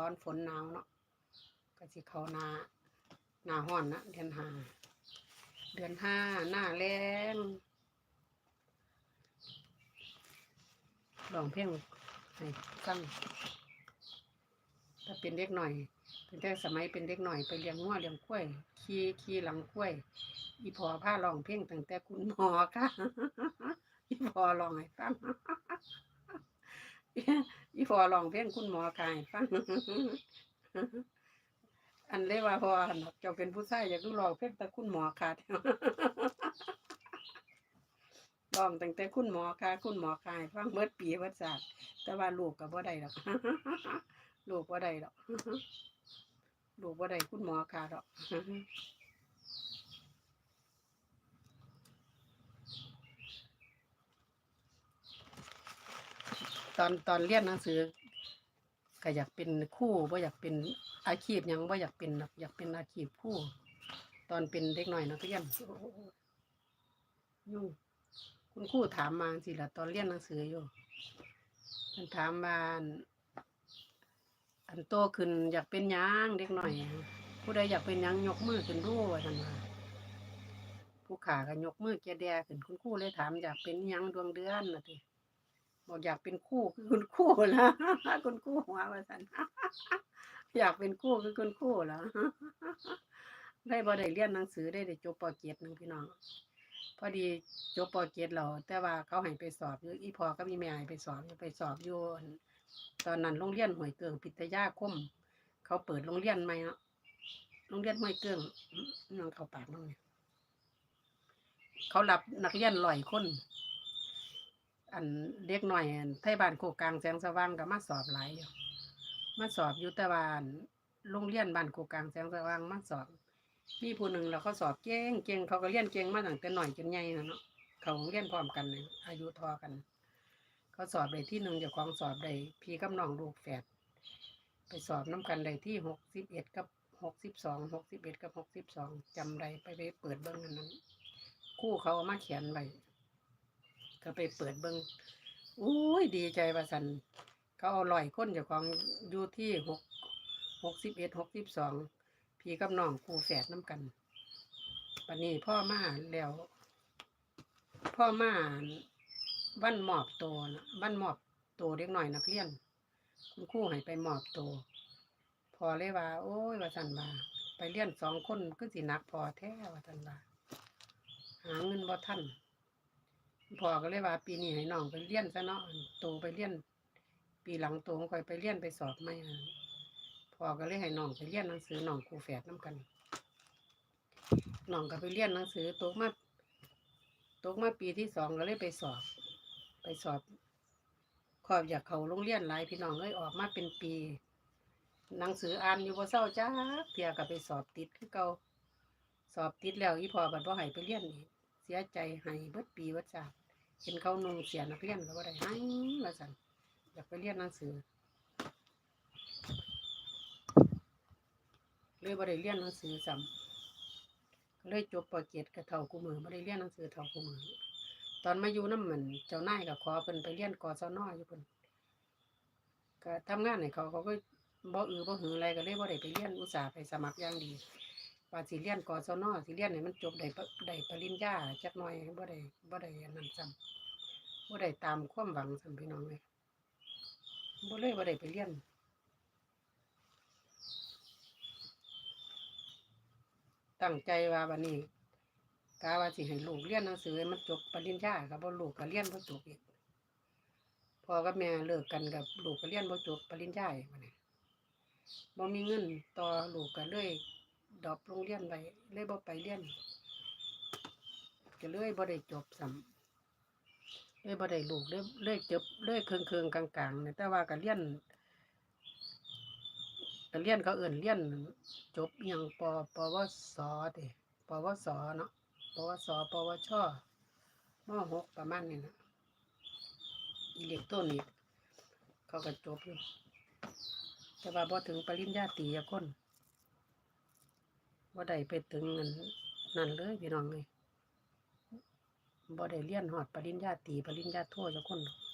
ร้อนฝนหนาวเนาะก็สิเขานาหนาร้อนนะเดือนห้าเดือนห้าหน้าแรงลองเพลงให้ฟังถ้าเป็นเด็กหน่อย เป็นแต่สมัยเป็นเด็กหน่อยไปเลี้ยงงัวเลี้ยงกล้วย ขี่ขี่หลังกล้วย อีพอผ้าลองเพลงตั้งแต่คุณหมอค่ะ อีพอลองให้ฟัง อีพอลองเพลงคุณหมอกายฟังอันเลยว่าพออันเจ้าเป็นผู้ชายอยากดูลองเพลงแต่คุณหมอค่ะลองตั้งแต่คุณหมอค่ะคุณหมอกายฟังเบิดปีเบิดศาสตร์แต่ว่าลูกก็บ่ได้ดอกลูกบ่ได้ดอกลูกบ่ได้คุณหมอค่ะดอก ตอนตอนเรียนหนังสือก็อยากเป็นครู่บ่าอยากเป็นอาชีพหยังบ่าอยากเป็นหรอกอยากเป็นอาชีพคู่ ตอนเป็นเด็กหน่อยนักเรียนโอ้โอ้ยุ่งคุณครูถามมาสิละตอนเรียนหนังสืออยู่มันถามมาอันอันโตขึ้นอยากเป็นหยังเด็กหน่อย ผู้ใดอยากเป็นหยังยกมือขึ้นดูว่าท่านว่าผู้ขาก็ยกมือแกแดขึ้นคุณครูเลยถามอยากเป็นหยังดวงเดือนน่ะติ บอกอยากเป็นคู่คือคุณคู่ละคุณคู่หัวว่าสันอยากเป็นคู่คือคุณคู่ละได้บ่ได้เรียนหนังสือได้ได้จบปเกียรติหนึ่งพี่น้อง พอดีจบปเกียรติเราแต่ว่าเขาให้ไปสอบอยู่อีพอก็มีแม่ให้ไปสอบอยู่ไปสอบอยู่ตอนนั้นโรงเรียนห้วยเกิงพิทยาคม เขาเปิดโรงเรียนใหม่เนาะโรงเรียนห้วยเกิงน้องเขาปากน้องเนี่ยเขารับนักเรียนร้อยคน อันเด็กหน่อยอันไทบ้านโคกกลางแสงสว่างก็มาสอบหลายอยู่มาสอบอยู่แต่ว่าอันโรงเรียนบ้านโคกกลางแสงสว่างมาสอบ มีผู้หนึ่งแล้วเขาสอบเก่งเก่งเขาก็เรียนเก่งมาตั้งแต่หน่อยจนใหญ่นะเนาะเขาเรียนพร้อมกันเลยอายุทอกัน เขาสอบได้ที่หนึ่งเจ้าของสอบได้พี่กับน้องลูกแฝดไปสอบน้ำกันได้ที่หกสิบเอ็ดกับหกสิบสองหกสิบเอ็ดกับหกสิบสองจำได้ไปไปเปิดเบิ้งอันนั้นคู่เขาเอามาเขียนไว้ ก็ไปเปิดเบิงอุ้ยดีใจว่าสันเขาเอาลอยคนจ้าของอยู่ที่หกหกสิบเอ็ดหกสิบสองพี่กับน้องครูแฝดน้ำกันปันนี้พ่อมาแล้ว พ่อมาวันมอบตัวนะวันมอบตัวเด็กหน่อยนักเรียน คุณครูให้ไปมอบตัวพอเลยว่า โอ้ยว่าสันว่าไปเรียนสองคนก็สิหนักพอแท้ว่าสันว่าหาเงินบ่ทัน พ่อก็เลยว่า ปีนี้ให้น้องไปเรียนซะเนาะโตไปเรียน ปีหลังโตค่อยไปเรียนไปสอบไม่พ่อก็เลยให้น้องไปเรียนหนังสือน้องครูแฝดน้กันน้องก็ไปเรียนหนังสือตกมาตกมาปีที่สองก็เลยไปสอบ ไปสอบขอบอยากเขาโรงเรียนหลายพี่น้องเลยออกมาเป็นปี หนังสืออ่านอยู่บ่เศร้าจ้าเพียก็ไปสอบติดคือเก่าสอบติดแล้วอีพ่อบัดบ่ให้ไปเรียนอีก สียใจให้เบิดปีเบิดชาติเห็นเขานุ่งเสียนักเรียนก็บ่ได้ให้ว่าซั่นอยากไปเรียนหนังสือเลยบ่ได้เรียนหนังสือซ้ำเลยจบปเกียรติกับเท่ากูมือบ่ได้เรียนหนังสือเท่ากูมือตอนมาอยู่น้ำมันเจ้านายก็ขอเพิ่นไปเรียนกศนอยู่เพิ่นก็ทำงานให้เขาเขาก็บ่อือบ่หืออะไรก็เลยบ่ได้ไปเรียนอุตส่าห์ไปสมัครอย่างดี ว่าสิเรียนกศนสิเรียนให้มันจบได้ได้ปริญญาจักหน่อยบ่ได้บ่ได้นนั้นซ้ำบ่ได้ตามความหวังซ้ำพี่น้องเลยบ่เลยบ่ได้ไปเรียนตั้งใจว่าบัดนี้กาว่าสิให้ลูกเรียนหนังสือให้มันจบปริญญาก็บ่ลูกก็เรียนบ่จบอีกพ่อกับแม่เลิกกันกับลูกก็เรียนบ่จบปริญญาอีกบัดนี้บ่มีเงินต่อลูกก็เลย ดอปโรงเรียนไปเลยบ่ไปเรียนก็เลยบ่ได้จบซ้ำเลยบ่ได้ลูกเลยเลยจบเลยเคืองๆกลางๆเนี่ยแต่ว่าก็เรียนก็เรียนเขาเอื่นเรียนจบอหยังปปวสติปวสเนาะปวสปวชมหกประมาณนี้นะอิเล็กทรอนิกเขาก็จบอยู่แต่ว่าพอถึงปริญญาตรีอะคน บ่ได้ไปถึงนั่นนั่นเลยพี่น้องเลยบ่ได้เรียนหอดปริญญาตรีปริญญาโทจะคนดอก